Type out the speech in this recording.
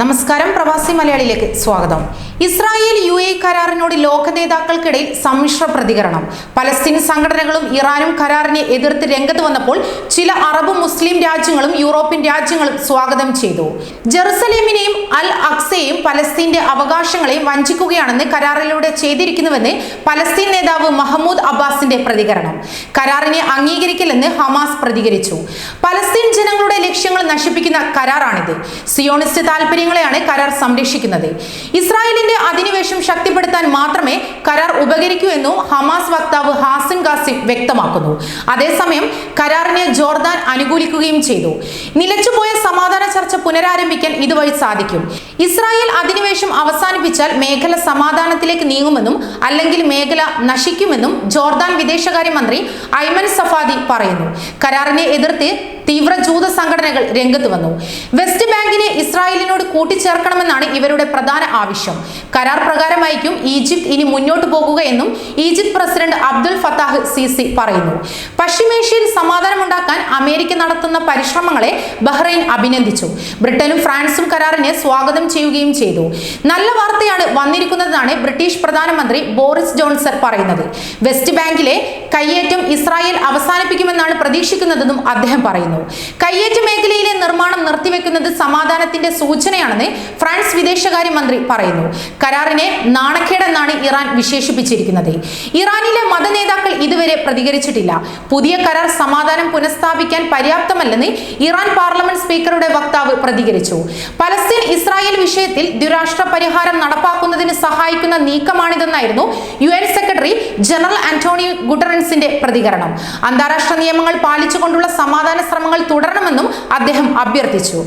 നമസ്കാരം പ്രവാസി മലയാളിയിലേക്ക് സ്വാഗതം. ഇസ്രായേൽ യു എ കരാറിനോട് ലോക നേതാക്കൾക്കിടയിൽ സമ്മിശ്ര പ്രതികരണം. പലസ്തീൻ സംഘടനകളും ഇറാനും കരാറിനെ എതിർത്ത് രംഗത്ത് വന്നപ്പോൾ ചില അറബ് മുസ്ലിം രാജ്യങ്ങളും യൂറോപ്യൻ രാജ്യങ്ങളും സ്വാഗതം ചെയ്തു. ജെറുസലേമിനെയും അൽ പലസ്തീന്റെ അവകാശങ്ങളെ വഞ്ചിക്കുകയാണെന്ന് കരാറിലൂടെ ചെയ്തിരിക്കുന്നുവെന്ന് പലസ്തീൻ നേതാവ് മഹമ്മൂദ് അബ്ബാസിന്റെ പ്രതികരണം. കരാറിനെ അംഗീകരിക്കില്ലെന്ന് ഹമാസ് പ്രതികരിച്ചു. പലസ്തീൻ ജനങ്ങളുടെ ലക്ഷ്യങ്ങൾ നശിപ്പിക്കുന്ന കരാറാണിത്. സിയോണിസ്റ്റ് താല്പര്യങ്ങളെയാണ് കരാർ സംരക്ഷിക്കുന്നത്. ഇസ്രായേലിന്റെ അധിനിവേശം ശക്തിപ്പെടുത്താൻ മാത്രമേ കരാർ ഉപകരിക്കൂ എന്നും ഹമാസ് വക്താവ് ഹാസിം ഖാസിം വ്യക്തമാക്കുന്നു. അതേസമയം കരാറിനെ ജോർദാൻ അനുകൂലിക്കുകയും ചെയ്തു. നിലച്ചുപോയ സമാധാന ചർച്ച പുനരാരംഭിക്കാൻ ഇതുവഴി സാധിക്കും. ഇസ്രായേൽ അധിനിവേശം അവസാനിപ്പിച്ചാൽ മേഖല സമാധാനത്തിലേക്ക് നീങ്ങുമെന്നും അല്ലെങ്കിൽ മേഖല നശിക്കുമെന്നും ജോർദാൻ വിദേശകാര്യമന്ത്രി ഐമൻ സഫാദി പറയുന്നു. കരാറിനെ എതിർത്ത് തീവ്ര ജൂത സംഘടനകൾ രംഗത്ത് വന്നു. വെസ്റ്റ് ബാങ്കിനെ ഇസ്രായേലിനോട് കൂട്ടിച്ചേർക്കണമെന്നാണ് ഇവരുടെ പ്രധാന ആവശ്യം. കരാർ പ്രകാരമായിരിക്കും ഈജിപ്ത് ഇനി മുന്നോട്ട് പോകുക എന്നും Egypt president Abdul Fattah Sisi പറയുന്നു. പശ്ചിമേഷ്യയിൽ സമാധാനമുണ്ടാക്കാൻ അമേരിക്ക നടത്തുന്ന പരിശ്രമങ്ങളെ ബഹ്റൈൻ അഭിനന്ദിച്ചു. ബ്രിട്ടനും ഫ്രാൻസും കരാറിനെ സ്വാഗതം ചെയ്യുകയും ചെയ്തു. നല്ല വാർത്തയാണ് വന്നിരിക്കുന്നതെന്നാണ് ബ്രിട്ടീഷ് പ്രധാനമന്ത്രി ബോറിസ് ജോൺസൺ പറയുന്നത്. വെസ്റ്റ് ബാങ്കിലെ കയ്യേറ്റം ഇസ്രായേൽ അവസാനിപ്പിക്കുമെന്നാണ് പ്രതീക്ഷിക്കുന്നതെന്നും അദ്ദേഹം പറയുന്നു. കയ്യേറ്റ മേഖലയിലെ നിർമ്മാണം നിർത്തിവെക്കുന്നത് സമാധാനത്തിന്റെ സൂചനയാണെന്ന് ഫ്രാൻസ് വിദേശകാര്യമന്ത്രി പറയുന്നു. കരാറിനെ നാണക്കേടെന്നാണ് ഇറാൻ വിശേഷിപ്പിച്ചിരിക്കുന്നത്. ഇറാനിലെ മതനേതാക്കൾ ഇതുവരെ പ്രതികരിച്ചിട്ടില്ല. പുതിയ കരാർ സമാധാനം പുനഃസ്ഥാപിക്കാൻ പര്യാപ്തമല്ലെന്ന് ഇറാൻ പാർലമെന്റ് സ്പീക്കറുടെ വക്താവ് പ്രതികരിച്ചു. പലസ്തീൻ ഇസ്രായേൽ വിഷയത്തിൽ ദ്വിരാഷ്ട്ര പരിഹാരം നടപ്പാക്കുന്നതിന് സഹായിക്കുന്ന നീക്കമാണിതെന്നായിരുന്നു U N secretary general Antonio ഗുട്ടറൻസിന്റെ പ്രതികരണം. അന്താരാഷ്ട്ര നിയമങ്ങൾ പാലിച്ചുകൊണ്ടുള്ള സമാധാന ശ്രമങ്ങൾ തുടരണമെന്നും അദ്ദേഹം അഭ്യർത്ഥിച്ചു.